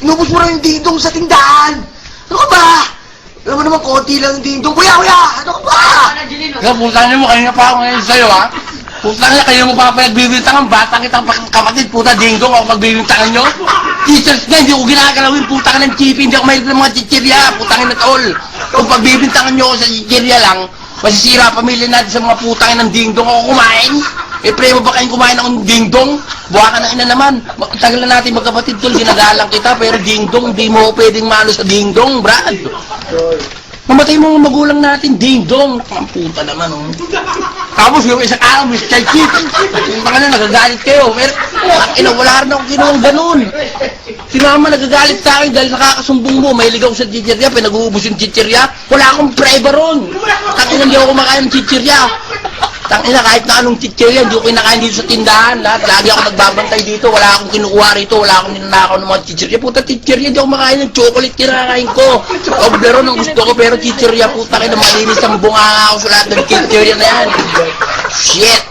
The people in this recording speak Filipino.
Inubos mo na yung dingdong sa tindahan. Ano ka ba? Alam mo naman, konti lang yung dingdong. Kuya, kuya! Ano ka ba? Kaya putang niyo mo, kanina pa ako ngayon sa'yo, ha? Putang niya, kayo mo pa pinagbibintangan, batang kitang kapatid, puta dinggong ako pagbibintangan nyo. Teachers nga, hindi ko ginagalawin, putang ng chippy, hindi ako mahilig ng mga chichirya, putang na tol. Kung pagbibintangan nyo ako sa chichirya lang, masisira pamilya natin sa mga putang ng dingdong ako kumain. Eh, pre ba kayong kumain ng dingdong? Buha ka na ina naman. Tagal na natin magkapatid tol, ginagalang kita, pero dingdong, hindi mo pwedeng malo sa dingdong, Brad. Mamatay mo ang magulang natin, ding-dong. Ang puta naman, oh. Tapos yung isang araw, Mr. Chip. Yung mga na, nagagalit kayo. Pero, ina, wala rin akong ginawang ganun. Si mama nagagalit sa akin dahil nakakasumbong mo. May ligaw sa chichirya, pinag-uubos yung chichirya. Wala akong preba ron. Tangina, hindi ako kumakain ng chichirya. Tangina, kahit na anong chichirya, hindi ko kinakain dito sa tindahan. Lahat, lagi ako nagbabantay dito. Wala akong kinukuha rito. Wala akong ninanakaw ng mga chichirya. Puta, chichirya, hindi ako makain ng chocolate kinakain ko. Obleron ang gusto ko, pero chichirya, puta, kaya malinis ang bunga ako sa lahat ng chichirya na yan. Shit!